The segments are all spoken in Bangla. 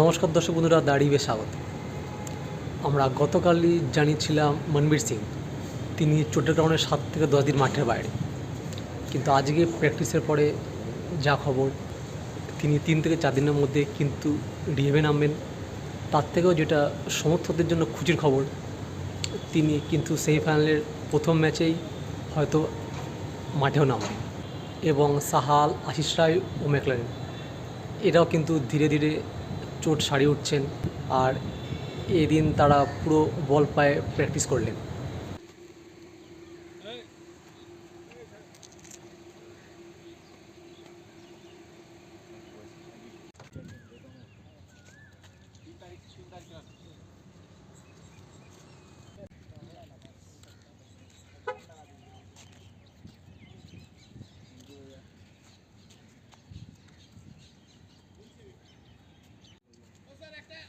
নমস্কার দর্শক বন্ধুরা, দাঁড়িয়ে স্বাগত। আমরা গতকালই জানিয়েছিলাম মনবীর সিং, তিনি চোটের কারণে সাত থেকে দশ দিন মাঠের বাইরে। কিন্তু আজকে প্র্যাকটিসের পরে যা খবর, তিনি তিন থেকে চার দিনের মধ্যে কিন্তু ডিএমএ নামবেন। তার থেকেও যেটা সমর্থকদের জন্য খুশির খবর, তিনি কিন্তু সেমিফাইনালের প্রথম ম্যাচেই হয়তো মাঠেও নামবেন। এবং সাহাল, আশিস রায় ও ম্যাকলারেন এরাও কিন্তু ধীরে ধীরে চোট সারিয়ে উঠছেন আর এদিন তারা পুরো বল পায়ে প্র্যাকটিস করলেন।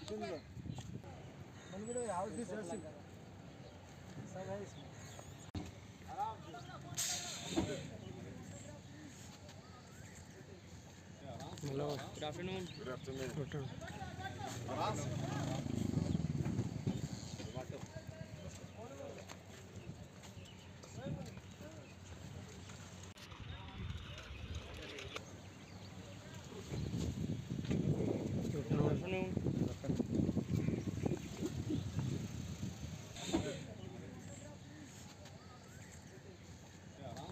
Hello good afternoon good afternoon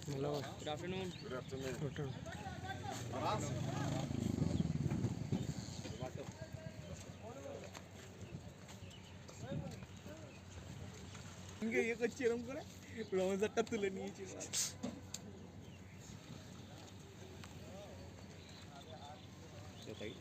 Hello. Good afternoon. Good afternoon. Good afternoon. ఇంకే ఏక చీరం కూడా బ్రౌన్ సట్ట తులని చీరం చెప్పాయి